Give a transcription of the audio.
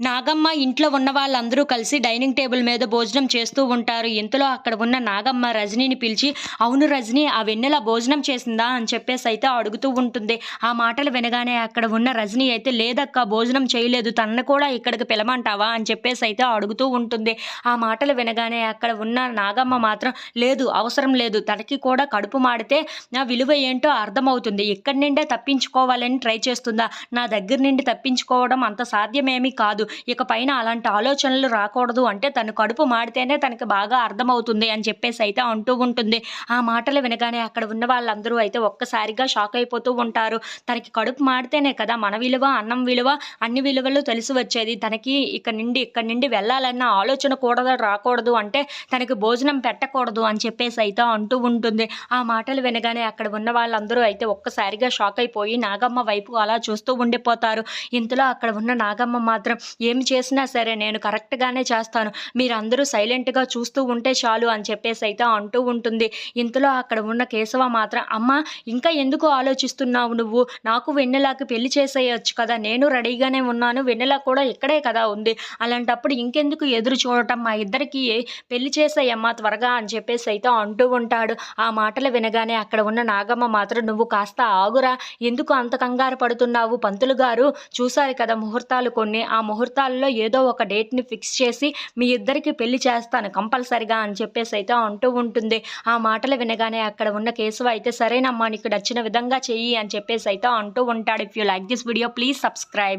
నాగమ్మ ఇంట్లో ఉన్న వాళ్ళందరూ కలిసి డైనింగ్ టేబుల్ మీద భోజనం చేస్తూ ఉంటారు. ఇంతలో అక్కడ ఉన్న నాగమ్మ రజనీని పిలిచి అవును రజనీ ఆ వెన్నెల భోజనం చేసిందా? అని చెప్పేసి అయితే అడుగుతూ ఉంటుంది. ఆ మాటలు వినగానే అక్కడ ఉన్న రజనీ అయితే లేదక్క భోజనం చేయలేదు. తనను కూడా ఇక్కడికి పిలమంటావా? అని చెప్పేసి అయితే అడుగుతూ ఉంటుంది. ఆ మాటలు వినగానే అక్కడ ఉన్న నాగమ్మ మాత్రం లేదు అవసరం లేదు. తనకి కూడా కడుపు మాడితే నా విలువ ఏంటో అర్థమవుతుంది. ఇక్కడి నుండే తప్పించుకోవాలని ట్రై చేస్తుందా? నా దగ్గర నుండి తప్పించుకోవడం అంత సాధ్యమేమీ కాదు. ఇక పైన అలాంటి ఆలోచనలు రాకూడదు అంటే తను కడుపు మాడితేనే తనకి బాగా అర్థమవుతుంది అని చెప్పేసి అయితే అంటూ ఉంటుంది. ఆ మాటలు వినగానే అక్కడ ఉన్న వాళ్ళందరూ అయితే ఒక్కసారిగా షాక్ అయిపోతూ ఉంటారు. తనకి కడుపు మాడితేనే కదా మన విలువ అన్నం విలువ అన్ని విలువలు తెలిసి వచ్చేది. తనకి ఇక్కడ నుండి ఇక్కడ నుండి వెళ్ళాలన్న ఆలోచన కూడా రాకూడదు అంటే తనకి భోజనం పెట్టకూడదు అని చెప్పేసి అయితే అంటూ ఉంటుంది. ఆ మాటలు వినగానే అక్కడ ఉన్న వాళ్ళందరూ అయితే ఒక్కసారిగా షాక్ అయిపోయి నాగమ్మ వైపు అలా చూస్తూ ఉండిపోతారు. ఇంతలో అక్కడ ఉన్న నాగమ్మ మాత్రం ఏమి చేసినా సరే నేను కరెక్ట్గానే చేస్తాను. మీరందరూ సైలెంట్గా చూస్తూ ఉంటే చాలు అని చెప్పేసి అయితే అంటూ ఉంటుంది. ఇంతలో అక్కడ ఉన్న కేశవ మాత్రం అమ్మ ఇంకా ఎందుకు ఆలోచిస్తున్నావు నువ్వు? నాకు వెన్నెలాకి పెళ్ళి చేసేయచ్చు కదా. నేను రెడీగానే ఉన్నాను. వెన్నెల కూడా ఇక్కడే కదా ఉంది. అలాంటప్పుడు ఇంకెందుకు ఎదురు చూడటం? మా ఇద్దరికి పెళ్ళి చేసేయమ్మా త్వరగా అని చెప్పేసి అయితే అంటూ ఉంటాడు. ఆ మాటలు వినగానే అక్కడ ఉన్న నాగమ్మ మాత్రం నువ్వు కాస్త ఆగురా. ఎందుకు అంత కంగారు పడుతున్నావు? పంతులు గారు చూశారు కదా ముహూర్తాలు కొన్ని. ఆ ముహూర్తాల్లో ఏదో ఒక డేట్ని ఫిక్స్ చేసి మీ ఇద్దరికి పెళ్ళి చేస్తాను కంపల్సరిగా అని చెప్పేసి అయితే అంటూ ఉంటుంది. ఆ మాటలు వినగానే అక్కడ ఉన్న కేశవ అయితే సరేనమ్మా నీకు నచ్చిన విధంగా చెయ్యి అని చెప్పేసి అయితే అంటూ ఉంటాడు. If you like this video please subscribe